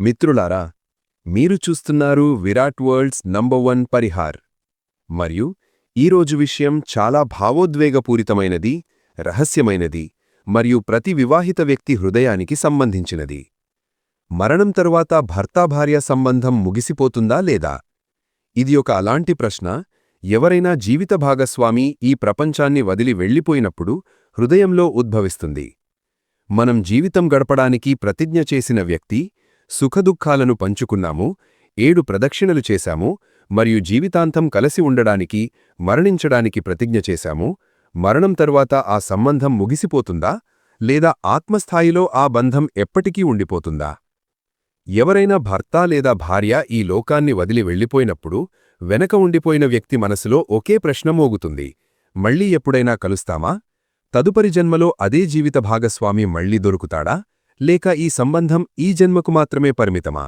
మిత్రులారా మీరు చూస్తున్నారు Virat worlds number one Parihar. మరియు ఈరోజు విషయం చాలా భావోద్వేగపూరితమైనది రహస్యమైనది మరియు ప్రతి వివాహిత వ్యక్తి హృదయానికి సంబంధించినది. మరణం తరువాత భర్తాభార్య సంబంధం ముగిసిపోతుందా లేదా? ఇది ఒక అలాంటి ప్రశ్న. ఎవరైనా జీవిత భాగస్వామి ఈ ప్రపంచాన్ని వదిలి వెళ్ళిపోయినప్పుడు హృదయంలో ఉద్భవిస్తుంది. మనం జీవితం గడపడానికి ప్రతిజ్ఞ చేసిన వ్యక్తి సుఖదుఖాలను పంచుకున్నాము ఏడు ప్రదక్షిణలు చేశాము మరియు జీవితాంతం కలసి ఉండడానికి మరణించడానికి ప్రతిజ్ఞ చేశాము. మరణం తరువాత ఆ సంబంధం ముగిసిపోతుందా? లేదా ఆత్మస్థాయిలో ఆ బంధం ఎప్పటికీ ఉండిపోతుందా? ఎవరైనా భర్త లేదా భార్య ఈ లోకాన్ని వదిలి వెళ్ళిపోయినప్పుడు వెనక ఉండిపోయిన వ్యక్తి మనసులో ఒకే ప్రశ్న మోగుతుంది. మళ్ళీ ఎప్పుడైనా కలుస్తామా? తదుపరి జన్మలో అదే జీవిత భాగస్వామి మళ్ళీ దొరుకుతాడా? లేక ఈ సంబంధం ఈ జన్మకు మాత్రమే పరిమితమా?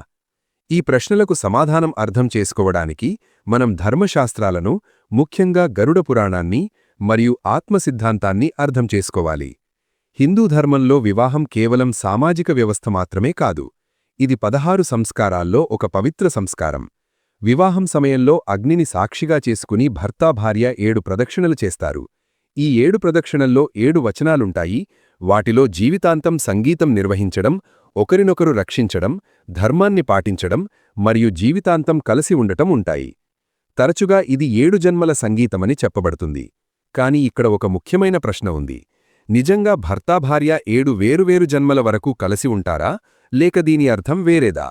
ఈ ప్రశ్నలకు సమాధానం అర్థం చేసుకోవడానికి మనం ధర్మశాస్త్రాలను ముఖ్యంగా గరుడ పురాణాన్ని మరియు ఆత్మసిద్ధాంతాన్ని అర్థం చేసుకోవాలి. హిందూ ధర్మంలో వివాహం కేవలం సామాజిక వ్యవస్థ మాత్రమే కాదు ఇది పదహారు సంస్కారాల్లో ఒక పవిత్ర సంస్కారం. వివాహం సమయంలో అగ్నిని సాక్షిగా చేసుకుని భర్తా భార్య ఏడు ప్రదక్షిణలు చేస్తారు. ఈ ఏడు ప్రదక్షిణల్లో ఏడు వచనాలుంటాయి. వాటిలో జీవితాంతం సంగీతం నిర్వహించడం ఒకరినొకరు రక్షించడం ధర్మాన్ని పాటించడం మరియు జీవితాంతం కలిసి ఉండటం ఉంటాయి. తరచుగా ఇది ఏడు జన్మల సంగీతమని చెప్పబడుతుంది. కాని ఇక్కడ ఒక ముఖ్యమైన ప్రశ్న ఉంది. నిజంగా భర్తాభార్య ఏడు వేరువేరు జన్మల వరకు కలిసి ఉంటారా? లేక దీని అర్థం వేరేదా?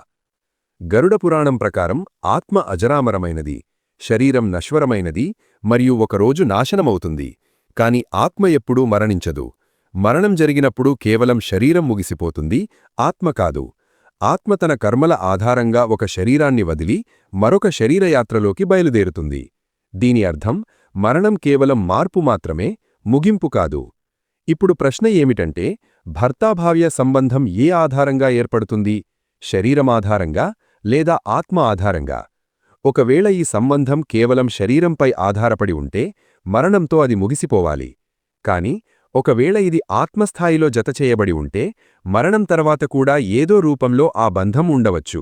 గరుడ పురాణం ప్రకారం ఆత్మ అజరామరమైనది శరీరం నశ్వరమైనది మరియు ఒకరోజు నాశనమవుతుంది. కాని ఆత్మ ఎప్పుడూ మరణించదు. మరణం జరిగినప్పుడు కేవలం శరీరం ముగిసిపోతుంది ఆత్మ కాదు. ఆత్మ తన కర్మల ఆధారంగా ఒక శరీరాన్ని వదిలి మరొక శరీరయాత్రలోకి బయలుదేరుతుంది. దీని అర్థం మరణం కేవలం మార్పు మాత్రమే ముగింపు కాదు. ఇప్పుడు ప్రశ్న ఏమిటంటే భర్తాభావ్య సంబంధం ఏ ఆధారంగా ఏర్పడుతుంది? శరీరమాధారంగా లేదా ఆత్మ ఆధారంగా? ఒకవేళ ఈ సంబంధం కేవలం శరీరంపై ఆధారపడి ఉంటే మరణంతో అది ముగిసిపోవాలి. కాని ఒకవేళ ఇది ఆత్మస్థాయిలో జతచేయబడి ఉంటే మరణం తర్వాత కూడా ఏదో రూపంలో ఆ బంధం ఉండవచ్చు.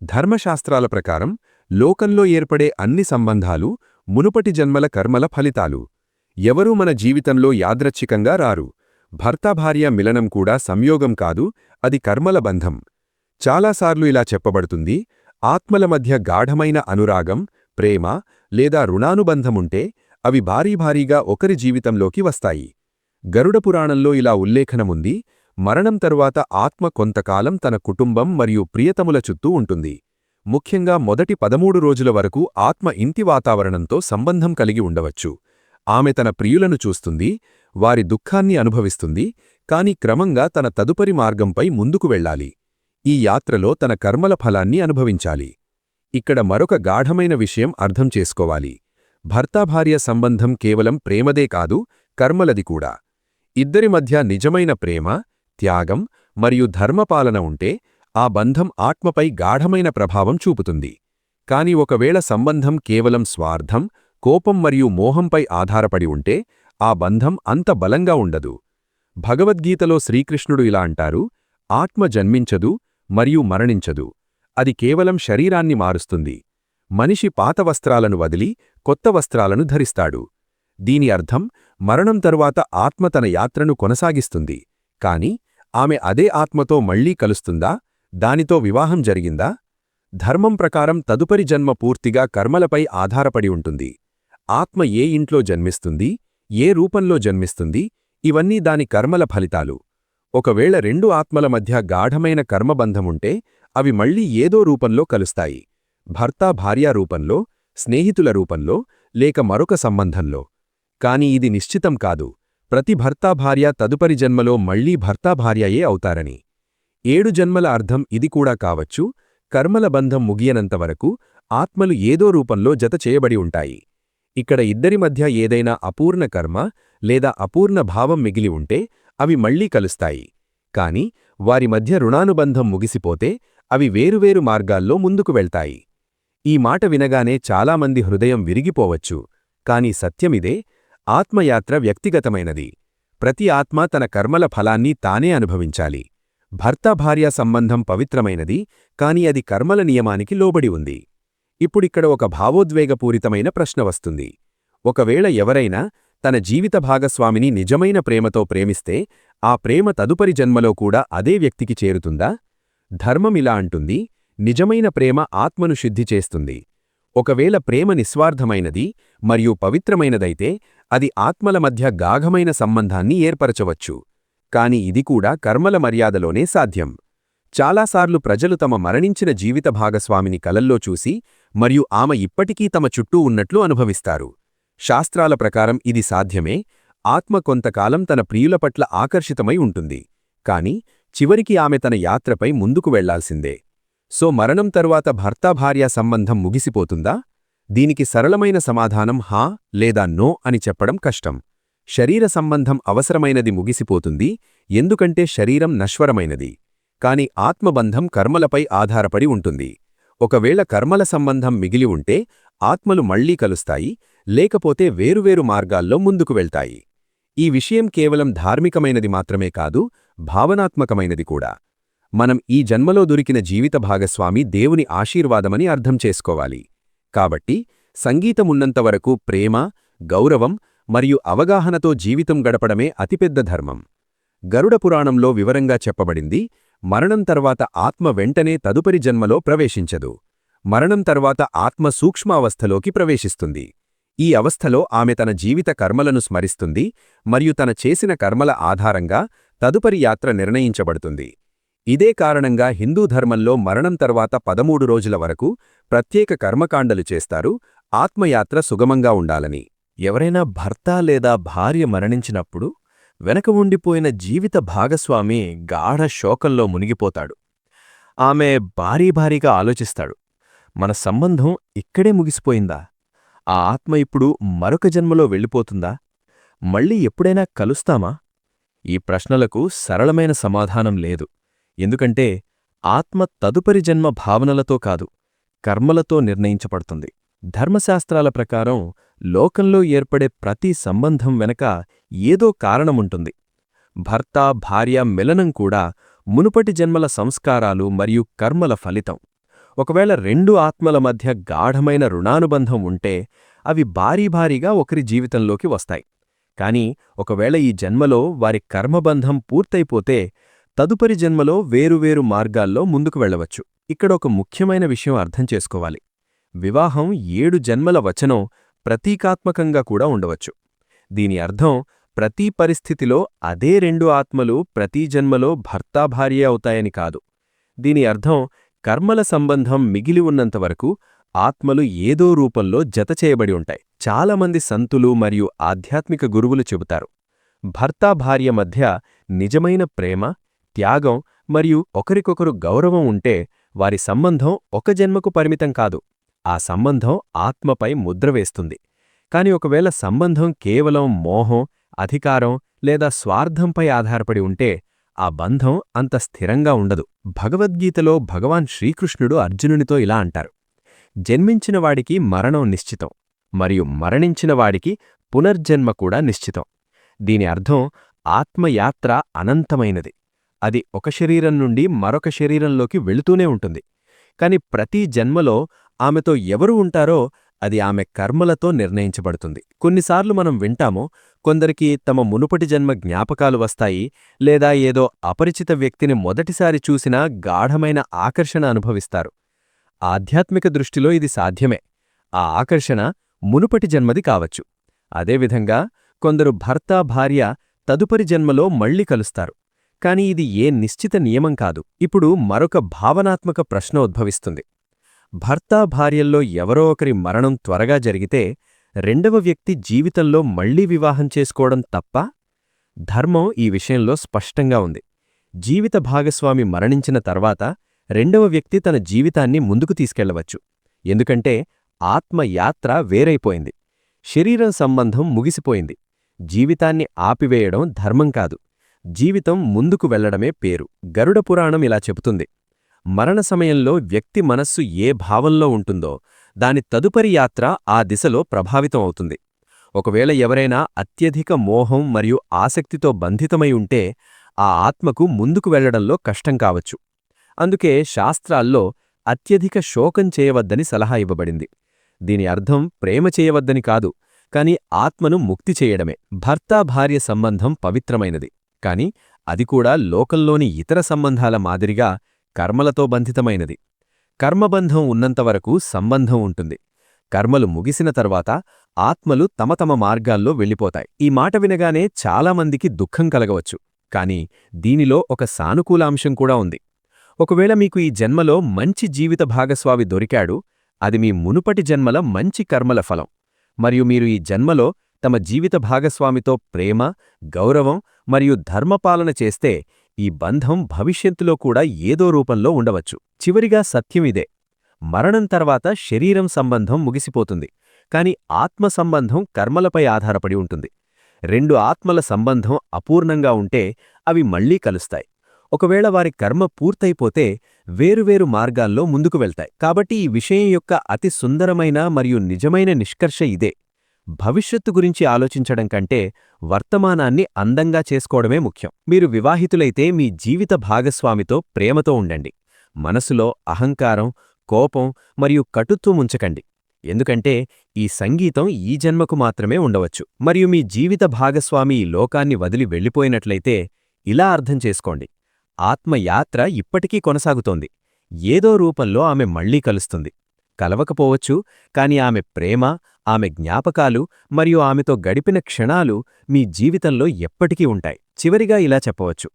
ధర్మశాస్త్రాల ప్రకారం లోకంలో ఏర్పడే అన్ని సంబంధాలు మునుపటి జన్మల కర్మల ఫలితాలు. ఎవరూ మన జీవితంలో యాదృచ్ఛికంగా రారు. భర్తాభార్య మిలనం కూడా సంయోగం కాదు అది కర్మల బంధం. చాలాసార్లు ఇలా చెప్పబడుతుంది ఆత్మల మధ్య గాఢమైన అనురాగం ప్రేమ లేదా రుణానుబంధముంటే అవి భారీభారీగా ఒకరి జీవితంలోకి వస్తాయి. గరుడపురాణంలో ఇలా ఉల్లేఖనముంది మరణం తరువాత ఆత్మ కొంతకాలం తన కుటుంబం మరియు ప్రియతముల చుట్టూ ఉంటుంది. ముఖ్యంగా మొదటి పదమూడు రోజుల వరకు ఆత్మ ఇంటి వాతావరణంతో సంబంధం కలిగి ఉండవచ్చు. ఆమె తన ప్రియులను చూస్తుంది వారి దుఃఖాన్ని అనుభవిస్తుంది కాని క్రమంగా తన తదుపరి మార్గంపై ముందుకు వెళ్ళాలి. ఈ యాత్రలో తన కర్మల ఫలాన్ని అనుభవించాలి. ఇక్కడ మరొక గాఢమైన విషయం అర్థం చేసుకోవాలి. భర్తాభార్య సంబంధం కేవలం ప్రేమదే కాదు కర్మలది కూడా. ఇద్దరి మధ్య నిజమైన ప్రేమ త్యాగం మరియు ధర్మపాలన ఉంటే ఆ బంధం ఆత్మపై గాఢమైన ప్రభావం చూపుతుంది. కాని ఒకవేళ సంబంధం కేవలం స్వార్థం కోపం మరియు మోహంపై ఆధారపడి ఉంటే ఆ బంధం అంత బలంగా ఉండదు. భగవద్గీతలో శ్రీకృష్ణుడు ఇలా అంటారు ఆత్మ జన్మించదు మరియు మరణించదు. అది కేవలం శరీరాన్ని మారుస్తుంది. మనిషి పాత వస్త్రాలను వదిలి కొత్త వస్త్రాలను ధరిస్తాడు. దీని అర్థం మరణం తరువాత ఆత్మ తన యాత్రను కొనసాగిస్తుంది. కాని ఆమె అదే ఆత్మతో మళ్ళీ కలుస్తుందా? దానితో వివాహం జరిగిందా? ధర్మం ప్రకారం తదుపరి జన్మ పూర్తిగా కర్మలపై ఆధారపడి ఉంటుంది. ఆత్మ ఏ ఇంట్లో జన్మిస్తుంది? ఏ రూపంలో జన్మిస్తుంది? ఇవన్నీ దాని కర్మల ఫలితాలు. ఒకవేళ రెండు ఆత్మల మధ్య గాఢమైన కర్మబంధముంటే అవి మళ్ళీ ఏదో రూపంలో కలుస్తాయి. భర్త భార్యా రూపంలో స్నేహితుల రూపంలో లేక మరొక సంబంధంలో. కాని ఇది నిశ్చితం కాదు. ప్రతి భర్తాభార్య తదుపరి జన్మలో మళ్ళీ భర్తాభార్యయే అవుతారని. ఏడు జన్మల అర్థం ఇది కూడా కావచ్చు. కర్మల బంధం ముగియనంతవరకు ఆత్మలు ఏదో రూపంలో జత చేయబడి ఉంటాయి. ఇక్కడ ఇద్దరి మధ్య ఏదైనా అపూర్ణ కర్మ లేదా అపూర్ణ భావం మిగిలి ఉంటే అవి మళ్ళీ కలుస్తాయి. కాని వారి మధ్య రుణానుబంధం ముగిసిపోతే అవి వేరువేరు మార్గాల్లో ముందుకు వెళ్తాయి. ఈ మాట వినగానే చాలామంది హృదయం విరిగిపోవచ్చు. కాని సత్యమిదే ఆత్మయాత్ర వ్యక్తిగతమైనది. ప్రతి ఆత్మ తన కర్మల ఫలాన్ని తానే అనుభవించాలి. భర్త-భార్య సంబంధం పవిత్రమైనది కాని అది కర్మల నియమానికి లోబడి ఉంది. ఇప్పుడిక్కడ ఒక భావోద్వేగపూరితమైన ప్రశ్న వస్తుంది. ఒకవేళ ఎవరైనా తన జీవిత భాగస్వామిని నిజమైన ప్రేమతో ప్రేమిస్తే ఆ ప్రేమ తదుపరి జన్మలో కూడా అదే వ్యక్తికి చేరుతుందా? ధర్మమిలా అంటుంది నిజమైన ప్రేమ ఆత్మను శుద్ధి చేస్తుంది. ఒకవేళ ప్రేమ నిస్వార్థమైనది మరియు పవిత్రమైనదైతే అది ఆత్మల మధ్య గాఘమైన సంబంధాన్ని ఏర్పరచవచ్చు. కాని ఇది కూడా కర్మల మర్యాదలోనే సాధ్యం. చాలాసార్లు ప్రజలు తమ మరణించిన జీవిత భాగస్వామిని కలల్లో చూసి మరియు ఆమె ఇప్పటికీ తమ చుట్టూ ఉన్నట్లు అనుభవిస్తారు. శాస్త్రాల ప్రకారం ఇది సాధ్యమే ఆత్మ కొంతకాలం తన ప్రియుల పట్ల ఆకర్షితమై ఉంటుంది. కాని చివరికి ఆమె తన యాత్రపై ముందుకు వెళ్ళాల్సిందే. సో మరణం తరువాత భర్తాభార్యా సంబంధం ముగిసిపోతుందా? దీనికి సరళమైన సమాధానం హా లేదా నో అని చెప్పడం కష్టం. శరీర సంబంధం అవసరమైనది ముగిసిపోతుంది ఎందుకంటే శరీరం నశ్వరమైనది. కాని ఆత్మబంధం కర్మలపై ఆధారపడి ఉంటుంది. ఒకవేళ కర్మల సంబంధం మిగిలి ఉంటే ఆత్మలు మళ్ళీ కలుస్తాయి లేకపోతే వేరువేరు మార్గాల్లో ముందుకు వెళ్తాయి. ఈ విషయం కేవలం ధార్మికమైనది మాత్రమే కాదు భావనాత్మకమైనది కూడా. మనం ఈ జన్మలో దొరికిన జీవిత భాగస్వామి దేవుని ఆశీర్వాదమని అర్థం చేసుకోవాలి. కాబట్టి సంగీతమున్నంతవరకు ప్రేమ గౌరవం మరియు అవగాహనతో జీవితం గడపడమే అతిపెద్ద ధర్మం. గరుడ పురాణంలో వివరంగా చెప్పబడింది మరణం తర్వాత ఆత్మ వెంటనే తదుపరి జన్మలో ప్రవేశించదు. మరణం తర్వాత ఆత్మ సూక్ష్మావస్థలోకి ప్రవేశిస్తుంది. ఈ అవస్థలో ఆమె తన జీవిత కర్మలను స్మరిస్తుంది మరియు తన చేసిన కర్మల ఆధారంగా తదుపరి యాత్ర నిర్ణయించబడుతుంది. ఇదే కారణంగా హిందూ ధర్మంలో మరణం తర్వాత పదమూడు రోజుల వరకు ప్రత్యేక కర్మకాండలు చేస్తారు ఆత్మయాత్ర సుగమంగా ఉండాలని. ఎవరైనా భర్త లేదా భార్య మరణించినప్పుడు వెనక ఉండిపోయిన జీవిత భాగస్వామి గాఢ శోకంలో మునిగిపోతాడు. ఆమె భారీ భారీగా ఆలోచిస్తాడు మన సంబంధం ఇక్కడే ముగిసిపోయిందా? ఆ ఆత్మ ఇప్పుడు మరొక జన్మలో వెళ్ళిపోతుందా? మళ్ళీ ఎప్పుడైనా కలుస్తామా? ఈ ప్రశ్నలకు సరళమైన సమాధానం లేదు. ఎందుకంటే ఆత్మ తదుపరి జన్మ భావనలతో కాదు కర్మలతో నిర్ణయించబడుతుంది. ధర్మశాస్త్రాల ప్రకారం లోకంలో ఏర్పడే ప్రతి సంబంధం వెనక ఏదో కారణముంటుంది. భర్త భార్య మిలనం కూడా మునుపటి జన్మల సంస్కారాలు మరియు కర్మల ఫలితం. ఒకవేళ రెండు ఆత్మల మధ్య గాఢమైన రుణానుబంధం ఉంటే అవి భారీ భారీగా ఒకరి జీవితంలోకి వస్తాయి. కాని ఒకవేళ ఈ జన్మలో వారి కర్మబంధం పూర్తయిపోతే తదుపరి జన్మలో వేరువేరు మార్గాల్లో ముందుకు వెళ్ళవచ్చు ఇక్కడ ఒక ముఖ్యమైన విషయం అర్థం చేసుకోవాలి. వివాహం ఏడు జన్మల వచనం ప్రతీకాత్మకంగా కూడా ఉండవచ్చు. దీని అర్థం ప్రతి పరిస్థితిలో అదే రెండు ఆత్మలు ప్రతి జన్మలో భర్తాభార్య అవుతాయని కాదు. దీని అర్థం కర్మల సంబంధం మిగిలి ఉన్నంతవరకు ఆత్మలు ఏదో రూపంలో జతచేయబడి ఉంటాయి. చాలామంది సంతులు మరియు ఆధ్యాత్మిక గురువులు చెబుతారు. భర్తాభార్య మధ్య నిజమైన ప్రేమ త్యాగం మరియు ఒకరికొకరు గౌరవం ఉంటే వారి సంబంధం ఒక జన్మకు పరిమితం కాదు. ఆ సంబంధం ఆత్మపై ముద్ర వేస్తుంది. కాని ఒకవేళ సంబంధం కేవలం మోహం అధికారం లేదా స్వార్థంపై ఆధారపడి ఉంటే ఆ బంధం అంత స్థిరంగా ఉండదు. భగవద్గీతలో భగవాన్ శ్రీకృష్ణుడు అర్జునునితో ఇలా అంటారు. జన్మించినవాడికి మరణం నిశ్చితం మరియు మరణించినవాడికి పునర్జన్మ కూడా నిశ్చితం. దీని అర్థం ఆత్మయాత్ర అనంతమైనది. అది ఒక శరీరం నుండి మరొక శరీరంలోకి వెళుతూనే ఉంటుంది. కాని ప్రతి జన్మలో ఆమెతో ఎవరు ఉంటారో అది ఆమె కర్మలతో నిర్ణయించబడుతుంది. కొన్నిసార్లు మనం వింటామో కొందరికి తమ మునుపటి జన్మ జ్ఞాపకాలు వస్తాయి లేదా ఏదో అపరిచిత వ్యక్తిని మొదటిసారి చూసినా గాఢమైన ఆకర్షణ అనుభవిస్తారు. ఆధ్యాత్మిక దృష్టిలో ఇది సాధ్యమే. ఆ ఆకర్షణ మునుపటి జన్మది కావచ్చు. అదేవిధంగా కొందరు భర్త భార్య తదుపరి జన్మలో మళ్ళీ కలుస్తారు. కాని ఇది ఏ నిశ్చిత నియమం కాదు. ఇప్పుడు మరొక భావనాత్మక ప్రశ్న ఉద్భవిస్తుంది. భర్త భార్యల్లో ఎవరో ఒకరి మరణం త్వరగా జరిగితే రెండవ వ్యక్తి జీవితంలో మళ్ళీ వివాహం చేసుకోవడం తప్ప? ధర్మం ఈ విషయంలో స్పష్టంగా ఉంది. జీవిత భాగస్వామి మరణించిన తర్వాత రెండవ వ్యక్తి తన జీవితాన్ని ముందుకు తీసుకెళ్ళవచ్చు. ఎందుకంటే ఆత్మయాత్ర వేరైపోయింది. శరీరం సంబంధం ముగిసిపోయింది. జీవితాన్ని ఆపివేయడం ధర్మం కాదు. జీవితం ముందుకు వెళ్ళడమే పేరు. గరుడ పురాణం ఇలా చెబుతుంది. మరణ సమయంలో వ్యక్తి మనస్సు ఏ భావంలో ఉంటుందో దాని తదుపరి యాత్ర ఆ దిశలో ప్రభావితం అవుతుంది. ఒకవేళ ఎవరైనా అత్యధిక మోహం మరియు ఆసక్తితో బంధితమై ఉంటే ఆ ఆత్మకు ముందుకు వెళ్ళడంలో కష్టం కావచ్చు. అందుకే శాస్త్రాల్లో అత్యధిక శోకం చేయవద్దని సలహా ఇవ్వబడింది. దీని అర్థం ప్రేమ చేయవద్దని కాదు కాని ఆత్మను ముక్తి చేయడమే. భర్త భార్య సంబంధం పవిత్రమైనది. కాని అది కూడా లోకంలోని ఇతర సంబంధాల మాదిరిగా కర్మలతో బంధితమైనది. కర్మబంధం ఉన్నంతవరకు సంబంధం ఉంటుంది. కర్మలు ముగిసిన తర్వాత ఆత్మలు తమ తమ మార్గాల్లో వెళ్ళిపోతాయి. ఈ మాట వినగానే చాలామందికి దుఃఖం కలగవచ్చు. కాని దీనిలో ఒక సానుకూలాంశం కూడా ఉంది. ఒకవేళ మీకు ఈ జన్మలో మంచి జీవిత భాగస్వామి దొరికాడు అది మీ మునుపటి జన్మల మంచి కర్మల ఫలం. మరియు మీరు ఈ జన్మలో తమ జీవిత భాగస్వామితో ప్రేమ గౌరవం మరియు ధర్మపాలన చేస్తే ఈ బంధం భవిష్యత్తులో కూడా ఏదో రూపంలో ఉండవచ్చు. చివరిగా సత్యమిదే మరణం తర్వాత శరీరం సంబంధం ముగిసిపోతుంది. కాని ఆత్మ సంబంధం కర్మలపై ఆధారపడి ఉంటుంది. రెండు ఆత్మల సంబంధం అపూర్ణంగా ఉంటే అవి మళ్ళీ కలుస్తాయి. ఒకవేళ వారి కర్మ పూర్తయిపోతే వేరువేరు మార్గాల్లో ముందుకు వెళ్తాయి. కాబట్టి ఈ విషయం యొక్క అతి సుందరమైన మరియు నిజమైన నిష్కర్ష ఇదే. భవిష్యత్తు గురించి ఆలోచించడం కంటే వర్తమానాన్ని అందంగా చేసుకోవడమే ముఖ్యం. మీరు వివాహితులైతే మీ జీవిత భాగస్వామితో ప్రేమతో ఉండండి. మనసులో అహంకారం కోపం మరియు కటుత్వం ఉంచకండి. ఎందుకంటే ఈ సంగీతం ఈ జన్మకు మాత్రమే ఉండవచ్చు. మరియు మీ జీవిత భాగస్వామి ఈ లోకాన్ని వదిలి వెళ్ళిపోయినట్లయితే ఇలా అర్థం చేసుకోండి. ఆత్మయాత్ర ఇప్పటికీ కొనసాగుతోంది. ఏదో రూపంలో ఆమె మళ్ళీ కలుస్తుంది. కలవకపోవచ్చు కాని ఆమె ప్రేమ ఆమె జ్ఞాపకాలు మరియు ఆమెతో గడిపిన క్షణాలు మీ జీవితంలో ఎప్పటికీ ఉంటాయి. చివరిగా ఇలా చెప్పవచ్చు.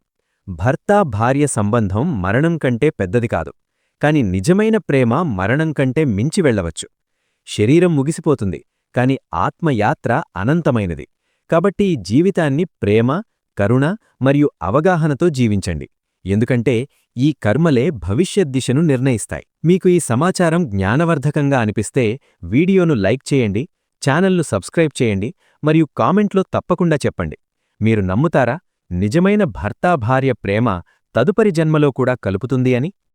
భర్త భార్య సంబంధం మరణం కంటే పెద్దది కాదు. కాని నిజమైన ప్రేమ మరణం కంటే మించి వెళ్ళవచ్చు. శరీరం ముగిసిపోతుంది. కాని ఆత్మయాత్ర అనంతమైనది. కాబట్టి ఈ జీవితాన్ని ప్రేమ కరుణ మరియు అవగాహనతో జీవించండి. ఎందుకంటే ఈ కర్మలే భవిష్యత్ దిశను నిర్ణయిస్తాయి. మీకు ఈ సమాచారం జ్ఞానవర్ధకంగా అనిపిస్తే వీడియోను లైక్ చేయండి ఛానల్ను సబ్స్క్రైబ్ చేయండి మరియు కామెంట్లో తప్పకుండా చెప్పండి. మీరు నమ్ముతారా? నిజమైన భర్తా భార్య ప్రేమ తదుపరి జన్మలో కూడా కలుపుతుంది అని